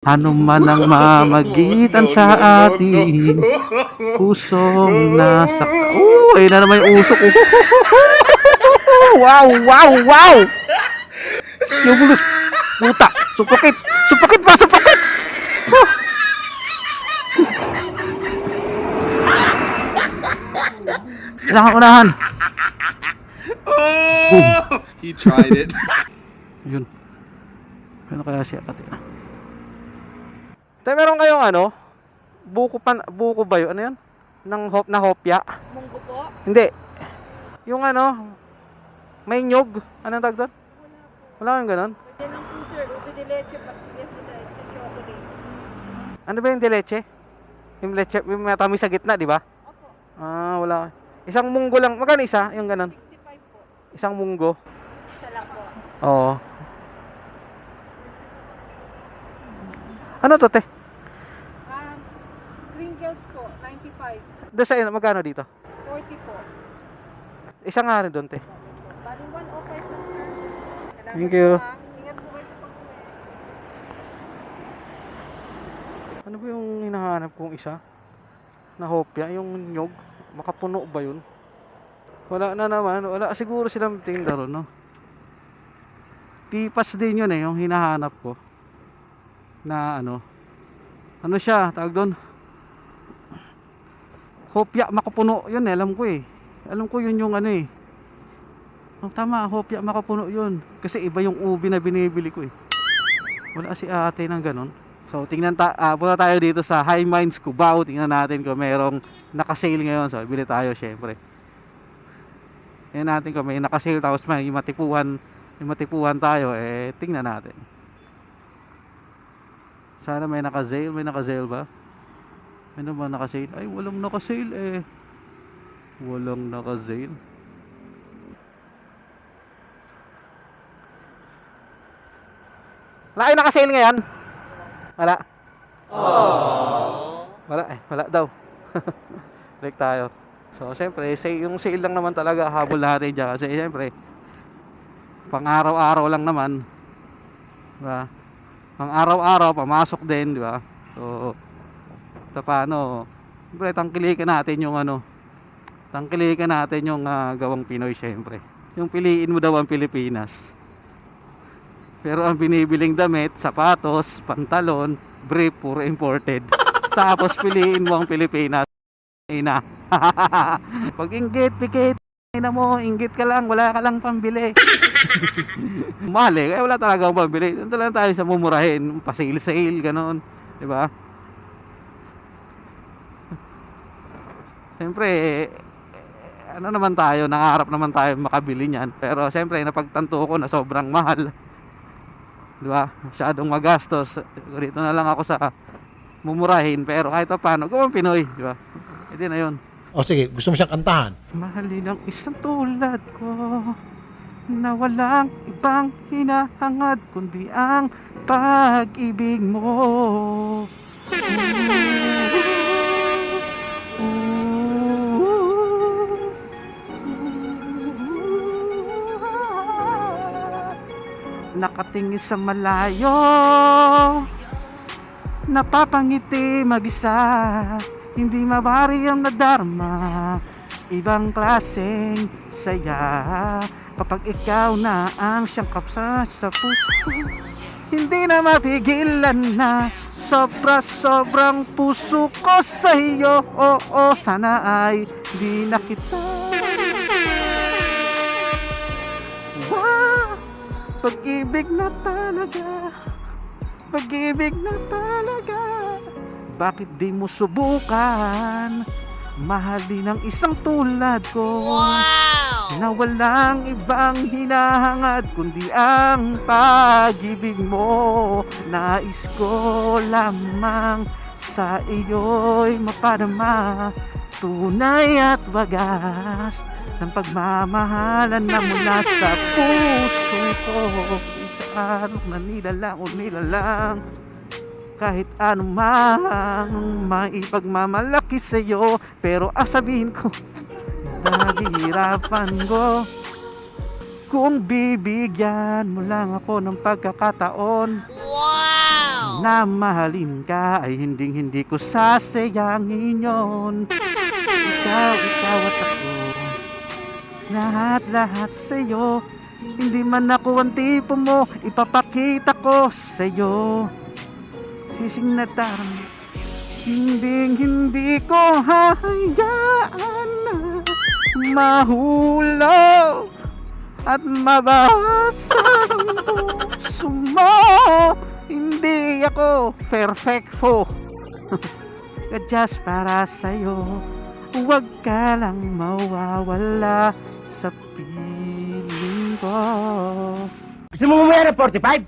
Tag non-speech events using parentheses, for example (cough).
Ano man ang mamagitan sa ating pusong nasa... Oh, ayun na naman yung usok. wow, wow, wow! Yung bulus. Puta, supakit! Supakit pa, supakit! Oh. Kailangan unahan. Oh, he tried it. Yun. Ano kaya siya ate? Te, meron kayong ano? Buko pan buko ba 'yun? Ano 'yan? Nang hop na hopya? Munggo po? Hindi. Yung ano, may nyog. Anong tawag doon? Wala kang ganun? Pwede lang po sir. Ube de leche, pastillas de leche, chocolate. Ano ba yung leche? Yung leche, yung matamis sa gitna, di ba? Opo, Ah, wala. Isang munggo lang. Magkano isa? Yung ganun. 65 po. Isang munggo. Isa lang po. Oo. Ano to, te? 95. Doon sa inyo, magkano dito? 40 po. Isang nga rin doon, te. Bali 105 lang sir. Kailangan Thank you. po. Ingat po kayo sa pag-uwi. Ano ba yung hinahanap kong isa? Na hopya, yung nyog. Makapuno ba yun? Wala na naman. Wala siguro silang tinda ron, no? Tipas din yun eh, yung hinahanap ko. Na ano. Ano siya, tawag doon? Hopya, makapuno. Yun eh, alam ko eh. Alam ko yun yung ano eh. Oh, tama, hopya, makapuno yun. Kasi iba yung ubi na binibili ko eh. Wala si ate ng ganun. So, tingnan ta ah, punta tayo dito sa High Minds Cubao. Tingnan natin kung merong naka-sale ngayon. So, bili tayo syempre. Tingnan natin kung may naka-sale tapos may matipuhan, may matipuhan tayo. Eh, tingnan natin. Sana may naka-sale. May naka-sale ba? Na ba naka-sale? Ay, walang naka-sale eh. Walang naka-sale. Wala kayo naka-sale ngayon? Wala. Wala eh, wala daw. (laughs) Break tayo. So, siyempre, say, yung sale lang naman talaga habol natin dyan. Kasi, siyempre, pang araw-araw lang naman. Diba? Pang araw-araw, pamasok din, di ba? So, ito paano, siyempre, tangkilikan natin yung ano, tangkilikan natin yung ah, gawang Pinoy, siyempre. Yung piliin mo daw ang Pilipinas. Pero ang binibiling damit, sapatos, pantalon, brief, puro imported. (laughs) Tapos piliin mo ang Pilipinas. Ina. (laughs) Pag inggit, pikit, ina mo, inggit ka lang, wala ka lang pambili. (laughs) Mahal eh, kaya wala talaga pambili. Doon lang tayo sa mumurahin, pasil-sale, ganon. Di Siyempre, eh, ano naman tayo, nangarap naman tayo makabili niyan. Pero siyempre, napagtanto ko na sobrang mahal. Di ba? Masyadong magastos. Dito na lang ako sa mumurahin. Pero kahit pa paano, gawang Pinoy. Di ba? Ito na yun. O sige, gusto mo siyang kantahan? Mahalin ang isang tulad ko na walang ibang hinahangad kundi ang pag-ibig mo. Nakatingin sa malayo. Napapangiti mag-isa. Hindi mabari ang nadarma. Ibang klaseng saya. Kapag ikaw na ang siyang kapsa sa puso Hindi na mapigilan na Sobra sobrang puso ko sa iyo. Oo, sana ay di na kita pag-ibig na talaga. Pag-ibig na talaga. Bakit di mo subukan? Mahalin ang isang tulad ko. Na walang ibang hinahangad Kundi ang pag-ibig mo. Nais ko lamang Sa iyo'y mapadama Tunay at wagas Ng pagmamahalan na mula sa puso ko. Sa araw na nilalang o nilalang kahit ano mang maipagmamalaki sa'yo. Pero ah, sabihin ko Nahihirapan ko. Kung bibigyan mo lang ako ng pagkakataon na mahalin ka ay hinding hindi ko sasayangin yon Ikaw, ikaw at ako. Lahat, lahat sa'yo Hindi man ako ang tipo mo Ipapakita ko sa'yo. Sising na tarang Hinding hindi ko hahayaan na Mahulaw At mabasa ang puso mo. Hindi ako perfecto. (laughs) Just para sa'yo. Huwag ka lang mawawala sa ko Gusto mo mamaya ng (laughs) 45?